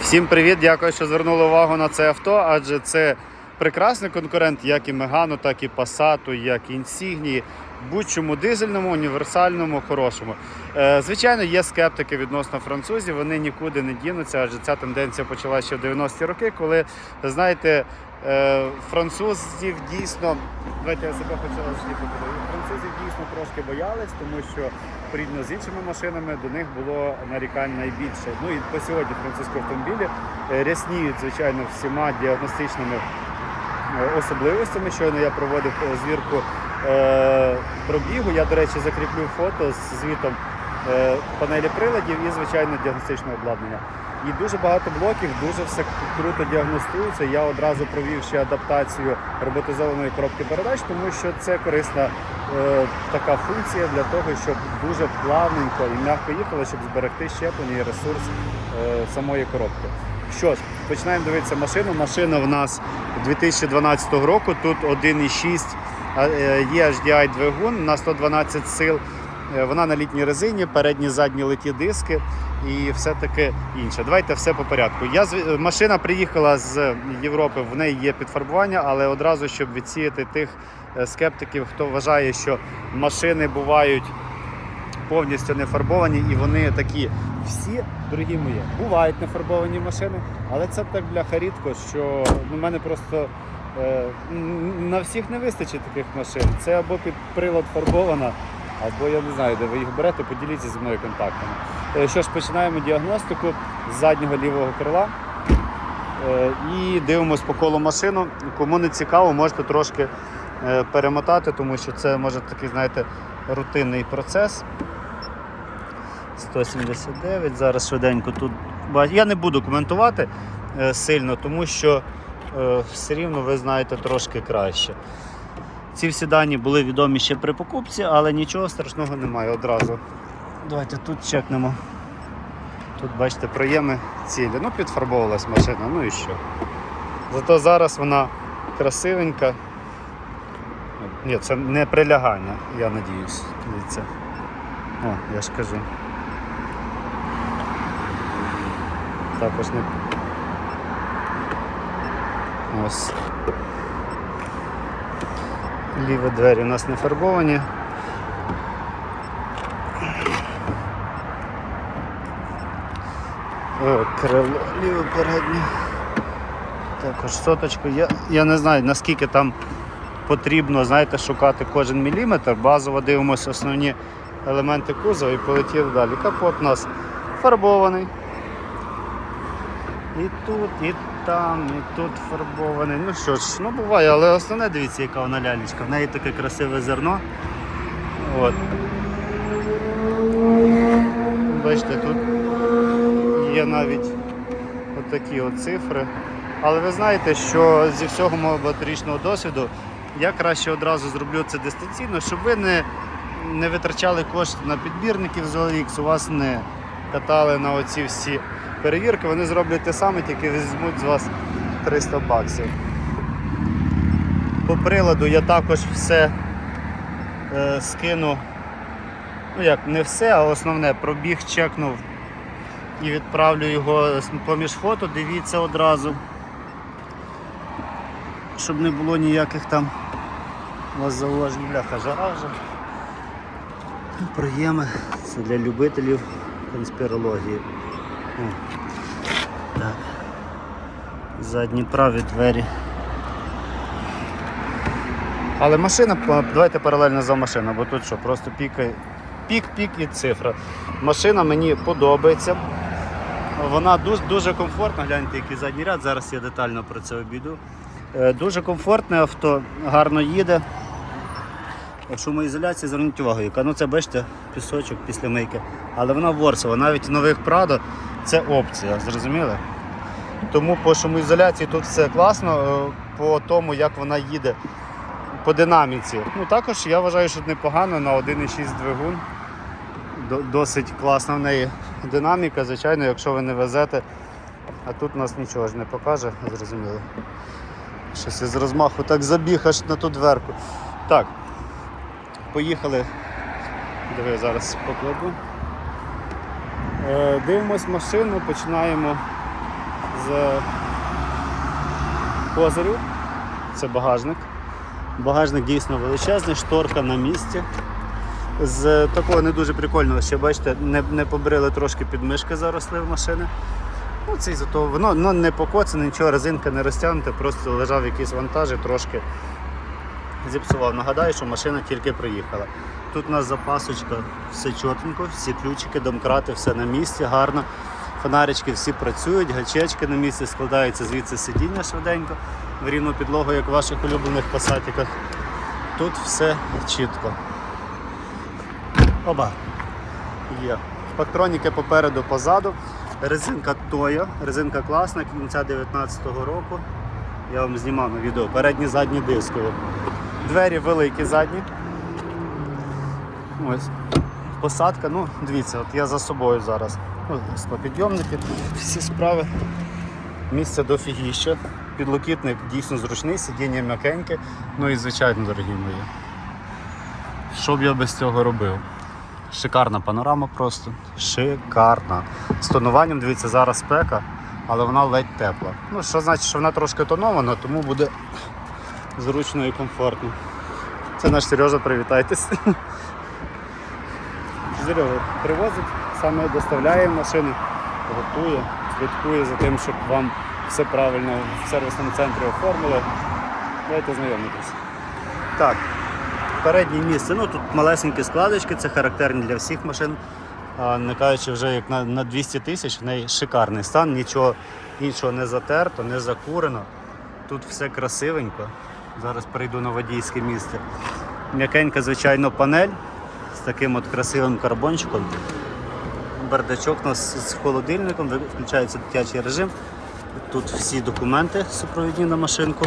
Всім привіт! Дякую, що звернули увагу на це авто, адже це прекрасний конкурент як і Мегану, так і Пасату, як і Insignia, будь-чому дизельному, універсальному, хорошому. Е, Звичайно, є скептики відносно французів, вони нікуди не дінуться, адже ця тенденція почалася ще в 90-ті роки, коли, знаєте, французів дійсно, давайте я себе хочу розслідувати. Французів дійсно трошки боялись, тому що порівняно з іншими машинами до них було нарікань найбільше. Ну і по сьогодні французькі автомобілі е, рясніють, звичайно, всіма діагностичними е, особливостями. Щойно я проводив е, звірку е, пробігу. Я, до речі, закріплю фото з звітом е, панелі приладів і, звичайно, діагностичного обладнання. І дуже багато блоків, дуже все круто діагностується. Я одразу провів ще адаптацію роботизованої коробки передач, тому що це корисна е, така функція для того, щоб дуже плавненько і м'яко їхало, щоб зберегти щеплення і ресурс е, самої коробки. Що ж, починаємо дивитися машину. Машина в нас 2012 року. Тут 1,6 е, є HDI двигун на 112 сил. Е, Вона на літній резині, передні задні литі диски і все таке інше. Давайте все по порядку. Я зв- машина приїхала з Європи, в неї є підфарбування, але одразу щоб відсіяти тих е, скептиків, хто вважає, що машини бувають повністю не фарбовані, і вони такі всі, дорогі мої, бувають нефарбовані машини, але це так бляха рідко, що ну, мене просто е, на всіх не вистачить таких машин. Це або під прилад фарбована, або я не знаю, де ви їх берете, поділіться зі мною контактами. Е, Що ж, починаємо діагностику з заднього лівого крила. Е, І дивимось по колу машину. Кому не цікаво, можете трошки е, перемотати, тому що це може такий, знаєте, рутинний процес. 179. Зараз швиденько тут. Я не буду коментувати сильно, тому що все рівно ви знаєте трошки краще. Ці всі дані були відомі ще при покупці, але нічого страшного немає одразу. Давайте тут чекнемо. Тут, бачите, проєми цілі. Ну, підфарбовувалась машина, ну і що. Зато зараз вона красивенька. Ні, це не прилягання, я надіюсь. Дивіться. О, я ж кажу. Також не. Ось. Ліві двері у нас не фарбовані. О, крило ліве переднє. Також соточку. Я, я не знаю наскільки там потрібно знаєте, шукати кожен міліметр. Базово дивимося основні елементи кузова і полетіли далі. Капот у нас фарбований. І тут, і там, і тут фарбований. Ну що ж, ну буває, але основне дивіться, яка вона лялечка. В неї таке красиве зерно. От. Бачите, тут є навіть отакі от цифри. Але ви знаєте, що зі всього мого багаторічного досвіду я краще одразу зроблю це дистанційно, щоб ви не, не витрачали кошти на підбірників з OLX, у вас не катали на оці всі перевірки, вони зроблять те саме, тільки візьмуть з вас 300 баксів. По приладу я також все е, скину. Ну як, не все, а основне пробіг чекнув і відправлю його поміж фото, дивіться одразу. Щоб не було ніяких там вас зауважень, бляха жаража. Приєми. Це для любителів конспірології. Так. Задні праві двері. Але машина, давайте паралельно за машиною, бо тут що, просто пікає. Пік, пік і цифра. Машина мені подобається. Вона дуже, дуже комфортна, гляньте, який задній ряд, зараз я детально про це обійду. Е, Дуже комфортне авто, гарно їде. Шумоізоляція, зверніть увагу, яка ну це бачите, пісочок після мийки. Але вона ворсова, навіть нових Прадо це опція, зрозуміли? Тому по шумоізоляції тут все класно, е, по тому, як вона їде по динаміці. Ну також я вважаю, що непогано на 1,6 двигун. Досить класна в неї динаміка, звичайно, якщо ви не везете, а тут нас нічого ж не покаже, зрозуміло. Щось із розмаху так забіг аж на ту дверку. Так, поїхали. Диви, зараз покладу. Е, дивимось машину, починаємо з козирів. Це багажник. Багажник дійсно величезний, шторка на місці. З такого не дуже прикольного, ще бачите, не, не побрили трошки підмишки заросли в машини. Ну, це із-за воно, воно не покоцане, нічого, резинка не розтягнута, просто лежав якийсь вантаж і трошки зіпсував. Нагадаю, що машина тільки приїхала. Тут у нас запасочка, все чотенько, всі ключики, домкрати, все на місці, гарно. Фонарички всі працюють, гачечки на місці, складаються звідси сидіння швиденько, в рівну підлогу, як в ваших улюблених пасатіках. Тут все чітко. Оба. Є. Патроніки попереду, позаду. Резинка Тоя, резинка класна, кінця 19-го року. Я вам знімав на відео. Передні задні дискові. Двері великі задні. Ось. Посадка, ну, дивіться, от я за собою зараз. Ось склопідйомники, всі справи. Місце дофігіще. Підлокітник дійсно зручний, сидіння м'якеньке. Ну і звичайно, дорогі мої. Що б я без цього робив? Шикарна панорама просто. Шикарна. З тонуванням, дивіться, зараз спека, але вона ледь тепла. Ну, що значить, що вона трошки тонована, тому буде зручно і комфортно. Це наш Сережа, привітайтесь. Сережа привозить, саме доставляє машини, готує, слідкує за тим, щоб вам все правильно в сервісному центрі оформили. Давайте знайомитись. Так, переднє місце. Ну тут малесенькі складочки, це характерні для всіх машин. А, не кажучи вже як на, на 200 тисяч, в неї шикарний стан, нічого іншого не затерто, не закурено. Тут все красивенько. Зараз перейду на водійське місце. М'якенька, звичайно, панель з таким от красивим карбончиком. Бардачок у нас з холодильником, включається дитячий режим. Тут всі документи супровідні на машинку.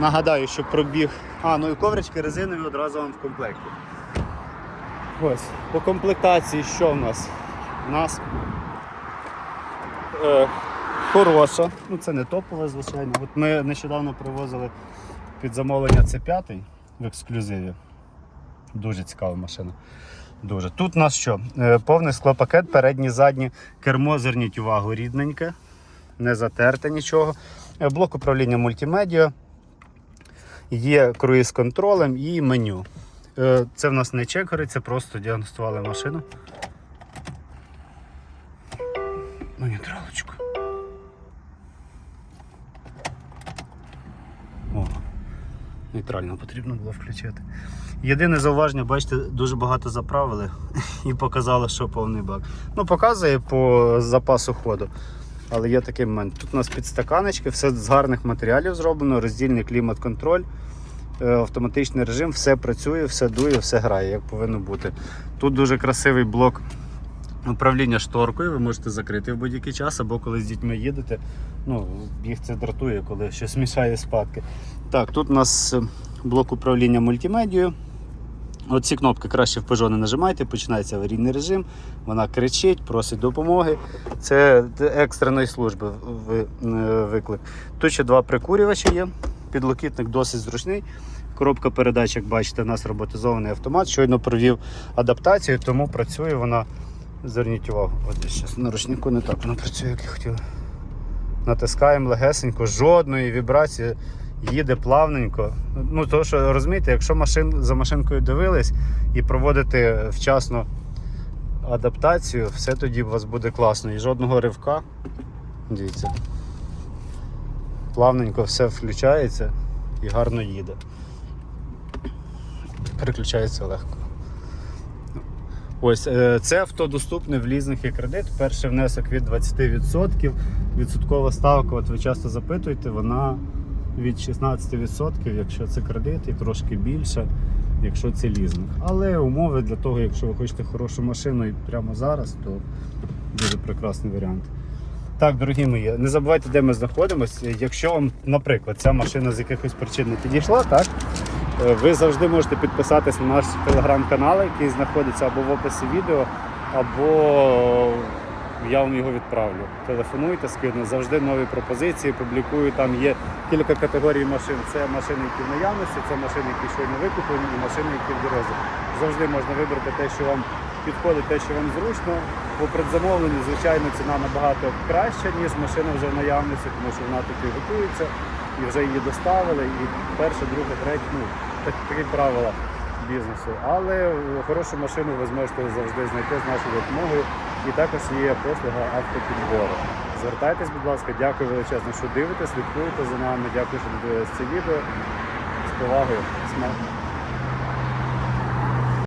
Нагадаю, що пробіг. А, ну і коврички резинові одразу вам в комплекті. Ось, по комплектації що в нас? У нас е, хороша, ну це не топова, звичайно. От ми нещодавно привозили під замовлення C5 в ексклюзиві. Дуже цікава машина. Дуже. Тут у нас що? Е, Повний склопакет, передні, задні, кермо, зверніть увагу, рідненьке, не затерте нічого. Е, Блок управління мультимедіа, є круїз контролем і меню. Е, Це в нас не чекери, це просто діагностували машину. Нейтрально потрібно було включити. Єдине зауваження, бачите, дуже багато заправили і показало, що повний бак. Ну, показує по запасу ходу. Але є такий момент. Тут у нас підстаканечки, все з гарних матеріалів зроблено, роздільний клімат-контроль, е, автоматичний режим, все працює, все дує, все грає, як повинно бути. Тут дуже красивий блок управління шторкою, ви можете закрити в будь-який час, або коли з дітьми їдете. Ну, їх це дратує, коли щось мішає спадки. Так, тут у нас е, блок управління мультимедією. Оці кнопки краще в Peugeot не нажимайте, починається аварійний режим, вона кричить, просить допомоги. Це екстреної служби е, виклик. Тут ще два прикурювачі є. Підлокітник досить зручний. Коробка передач, як бачите, у нас роботизований автомат. Щойно провів адаптацію, тому працює вона. Зверніть увагу, от зараз на ручнику не так вона працює, як я хотів. Натискаємо легесенько, жодної вібрації, їде плавненько. Ну, то, що розумієте, якщо машин, за машинкою дивились і проводити вчасно адаптацію, все тоді у вас буде класно. І жодного ривка. Дивіться. Плавненько все включається і гарно їде. Переключається легко. Ось е, це авто доступне в лізинг і кредит. Перший внесок від 20%. Відсоткова ставка, от ви часто запитуєте, вона від 16%, якщо це кредит, і трошки більше, якщо це лізинг. Але умови для того, якщо ви хочете хорошу машину і прямо зараз, то дуже прекрасний варіант. Так, дорогі мої, не забувайте, де ми знаходимося. Якщо вам, наприклад, ця машина з якихось причин не підійшла, так? Е, Ви завжди можете підписатись на наш телеграм-канал, який знаходиться або в описі відео, або я вам його відправлю. Телефонуйте, скину, завжди нові пропозиції, публікую. Там є кілька категорій машин. Це машини, які в наявності, це машини, які щойно викуплені, і машини, які в дорозі. Завжди можна вибрати те, що вам підходить те, що вам зручно. По предзамовленню, звичайно, ціна набагато краща, ніж машина вже в наявності, тому що вона таки готується і вже її доставили. І перше, друге, третє, ну так, такі правила бізнесу. Але хорошу машину ви зможете завжди знайти з нашою допомогою. І також є послуга автопідбору. Звертайтесь, будь ласка, дякую величезно, що дивитесь, слідкуєте за нами. Дякую, що дивились це відео. З повагою.